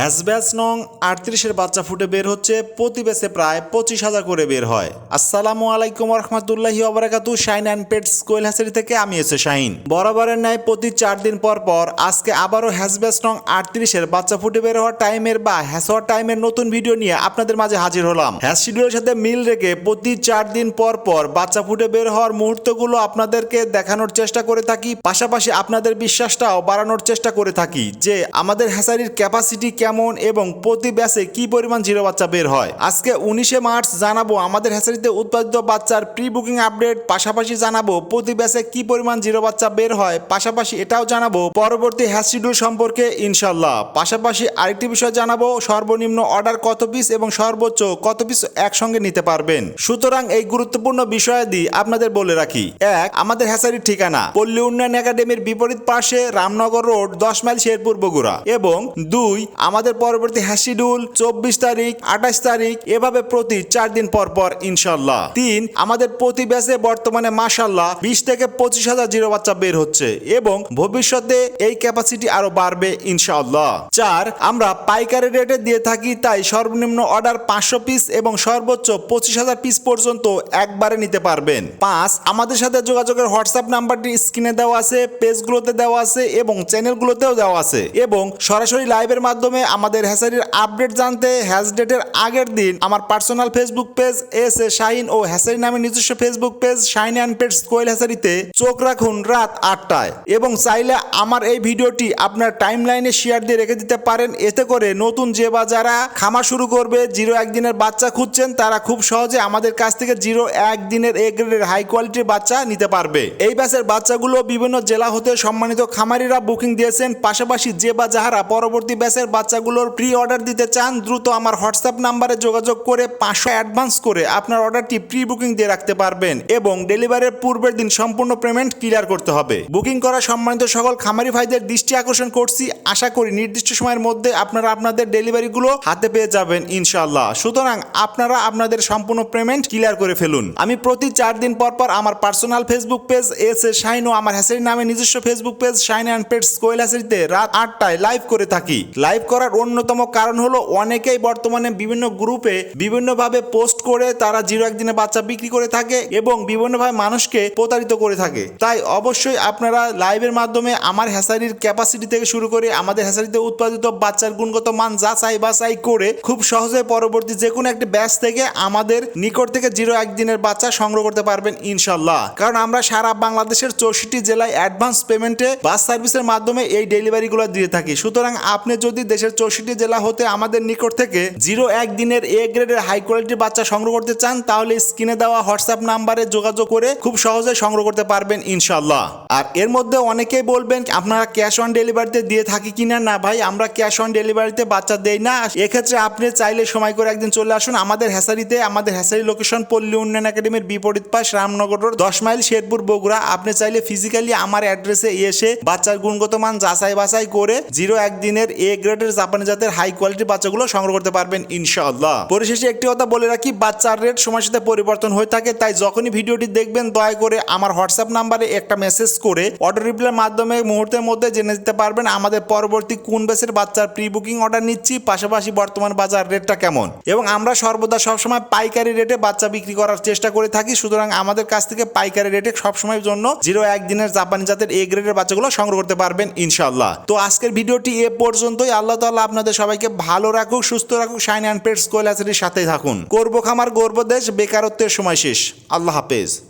হ্যাসব্যাচ নং আটত্রিশের বাচ্চা ফুটে বের হচ্ছে, প্রতি ব্যাচে প্রায় পঁচিশ হাজার করে বের হয়। আসসালামু আলাইকুম রহমতুল্লাহি ওবরাকাতু। শাইন অ্যান্ড পেটস কোয়েল হ্যাসারি থেকে আমি এসে শাহিন বরাবরের ন্যায় প্রতি চার দিন পর পর আজকে আবারও হ্যাসব্যাচ নং আটত্রিশের বাচ্চা ফুটে বের হওয়ার টাইমের বা হ্যাস হওয়ার টাইমের নতুন ভিডিও নিয়ে আপনাদের মাঝে হাজির হলাম। হ্যাস শিডিউলের সাথে মিল রেখে প্রতি চার দিন পর পর বাচ্চা ফুটে বের হওয়ার মুহূর্তগুলো আপনাদেরকে দেখানোর চেষ্টা করে থাকি। পাশাপাশি আপনাদের বিশ্বাসটাও বাড়ানোর চেষ্টা করে থাকি যে আমাদের হ্যাসারির ক্যাপাসিটি কেমন এবং প্রতি ব্যাচে কি পরিমাণ জিরো বাচ্চা বের হয়? আজকে উনিশে মার্চ জানাব আমাদের হ্যাসারিতে উৎপাদিত বাচ্চার প্রি বুকিং আপডেট, পাশাপাশি জানাব প্রতি ব্যাচে কি পরিমাণ জিরো বাচ্চা বের হয়, পাশাপাশি এটাও জানাব পরবর্তী হ্যাস শিডিউল সম্পর্কে ইনশাল্লাহ পাশাপাশি আরেকটি বিষয় জানাব, সর্বনিম্ন অর্ডার কত পিস এবং সর্বোচ্চ কত পিস একসঙ্গে নিতে পারবেন? সুতরাং এই গুরুত্বপূর্ণ বিষয়াদি আপনাদের বলে রাখি। এক, আমাদের হ্যাসারির ঠিকানা, পল্লী উন্নয়ন একাডেমির বিপরীত পাশে রামনগর রোড, দশ মাইল শেরপুর বগুড়া। এবং দুই আমাদের পরবর্তী হ্যাসিডুল চব্বিশ তারিখ, আঠাশ তারিখ, এভাবে প্রতি চার দিন পর পর, ইনশাল্লাহ। তিন, আমাদের প্রতি ব্যাচে বর্তমানে মাসাল্লাহ বিশ থেকে পঁচিশ হাজার জিরো বাচ্চা বের হচ্ছে এবং ভবিষ্যতে এই ক্যাপাসিটি আরও বাড়বে, ইনশাল্লাহ। চার, আমরা পাইকারি রেটে দিয়ে থাকি, তাই সর্বনিম্ন অর্ডার পাঁচশো পিস এবং সর্বোচ্চ পঁচিশ হাজার পিস পর্যন্ত একবারে নিতে পারবেন। পাঁচ, আমাদের সাথে যোগাযোগের হোয়াটসঅ্যাপ নাম্বারটি স্ক্রিনে দেওয়া আছে পেজগুলোতে দেওয়া আছে এবং চ্যানেলগুলোতেও দেওয়া আছে এবং সরাসরি লাইভের মাধ্যমে আমাদের হ্যাসারির আপডেট জানতে হ্যাশ ডেটের আগের দিন আমার personal Facebook page S A Shahin ও হ্যাসারি নামে নিজস্ব Facebook page Shahin and pets Koel হ্যাসারিতে চোখ রাখুন রাত আটটায়। এবং চাইলে আমার এই ভিডিওটি আপনার টাইম লাইনে শেয়ার দিয়ে রেখে দিতে পারেন। এতে করে নতুন যে বা যারা খামার শুরু করবে, জিরো একদিনের বাচ্চা খুঁজছেন, তারা খুব সহজে আমাদের কাছ থেকে জিরো একদিনের এ গ্রেডের হাই কোয়ালিটির বাচ্চা নিতে পারবে। এই ব্যাচের বাচ্চাগুলো বিভিন্ন জেলা হতে সম্মানিত খামারিরা বুকিং দিয়েছেন। পাশাপাশি যে বা যাহারা পরবর্তী ব্যাচের বাচ্চাগুলোর প্রি অর্ডার দিতে চান, দ্রুত আমার হোয়াটসঅ্যাপ নাম্বারে যোগাযোগ করে পাঁচশো অ্যাডভান্স করে আপনার অর্ডারটি প্রি বুকিং দিয়ে রাখতে পারবেন এবং ডেলিভারির পূর্বের দিন সম্পূর্ণ পেমেন্ট ক্লিয়ার করতে হবে। বুকিং করা সম্মানিত সকল খামারি ভাইদের দৃষ্টি আকর্ষণ করছি। আশা করি নির্দিষ্ট সময়ের মধ্যে আপনারা আপনাদের ডেলিভারিগুলো হাতে পেয়ে যাবেন ইনশাল্লাহ সুতরাং আপনারা আপনাদের সম্পূর্ণ পেমেন্ট ক্লিয়ার করে ফেলুন। আমি প্রতি চার দিন পর পর আমার personal Facebook page S A Shahin ও আমার হ্যাসারি নামে নিজস্ব Facebook page Shahin and pets Koel হ্যাসারিতে রাত আটটায় লাইভ করে থাকি। লাইভ করার অন্যতম কারণ হলো অনেকেই বর্তমানে বিভিন্ন গ্রুপে বিভিন্নভাবে পোস্ট করে তারা জিরো একদিনে বাচ্চা বিক্রি করে থাকে এবং বিভিন্নভাবে মানুষকে প্রতারিত করে থাকে। তাই অবশ্যই আপনারা লাইভের মাধ্যমে আমার হ্যাসারির ক্যাপাসিটি থেকে শুরু করে আমাদের হ্যাসারিতে উৎপাদিত বাচ্চার গুণগত মান যাচাই বাছাই করে খুব সহজে পরবর্তী যে কোনো একটি ব্যাচ থেকে আমাদের নিকট থেকে জিরো একদিনের বাচ্চা সংগ্রহ করতে পারবেন ইনশাল্লাহ কারণ আমরা সারা বাংলাদেশের চৌষট্টি জেলায় অ্যাডভান্স পেমেন্টে বাস সার্ভিসের মাধ্যমে এই ডেলিভারিগুলো দিয়ে থাকি। সুতরাং আপনি যদি দেশের চৌষট্টি জেলা হতে আমাদের নিকট থেকে জিরো এক দিনের এ গ্রেডের হাই কোয়ালিটির বাচ্চা সংগ্রহ করতে চান, তাহলে স্ক্রিনে দেওয়া হোয়াটসঅ্যাপ নাম্বারে যোগাযোগ করে খুব সহজে সংগ্রহ করতে পারবেন ইনশাল্লাহ আর এর মধ্যে অনেকেই বলবেন, আপনারা ক্যাশ অন ডেলিভারিতে দিয়ে থাকি কিনা? না ভাই, আমরা ক্যাশ অন ডেলিভারিতে বাচ্চা দেই না। এক্ষেত্রে আপনি চাইলে সময় করে একদিন চলে আসুন। আমাদের হ্যাসারিতে আমাদের হ্যাসারি লোকেশন পল্লী উন্নয়ন একাডেমির বিপরীত পাশ রামনগর রোড দশ মাইল শেরপুর বগুড়া। আপনি চাইলে ফিজিক্যালি আমার অ্যাড্রেসে এসে বাচ্চার গুণগত মান যাচাই বাছাই করে জিরো একদিনের এ গ্রেডের জাপানি জাতের হাই কোয়ালিটির বাচ্চাগুলো সংগ্রহ করতে পারবেন, ইনশাআল্লাহ। পরিশেষে একটি কথা বলে রাখি, বাচ্চার রেট সময়ের সাথে পরিবর্তন হয়ে থাকে, তাই যখনই ভিডিওটি দেখবেন, দয়া করে আমার হোয়াটসঅ্যাপ নাম্বারে একটা মেসেজ করে অর্ডার রিপ্লাইয়ের মাধ্যমে মুহূর্তের মধ্যে জেনে দিতে পারবেন, আমাদের পরবর্তী কোন বেসের বাচ্চার প্রি বুকিং অর্ডার নিচ্ছি, পাশাপাশি বর্তমান বাজার রেটটা কেমন। এবং আমরা সর্বদা সবসময় পাইকারি রেটে বাচ্চা বিক্রি করার চেষ্টা করে থাকি, সুতরাং আমাদের কাছ থেকে পাইকারি রেটে সবসময়ের জন্য জিরো একদিনের জাপানি জাতের এ গ্রেডের বাচ্চাগুলো সংগ্রহ করতে পারবেন ইনশাল্লাহ তো আজকের ভিডিওটি এ পর্যন্তই, আল্লাহ তাআলা আপনাদের সবাইকে ভালো রাখুক, সুস্থ রাখুক, শাইন অ্যান্ড পেটস কোয়েলাসের সাথে থাকুন। করব খামার, গর্ব দেশ, বেকারত্বের সময় শেষ। আল্লাহ হাফেজ।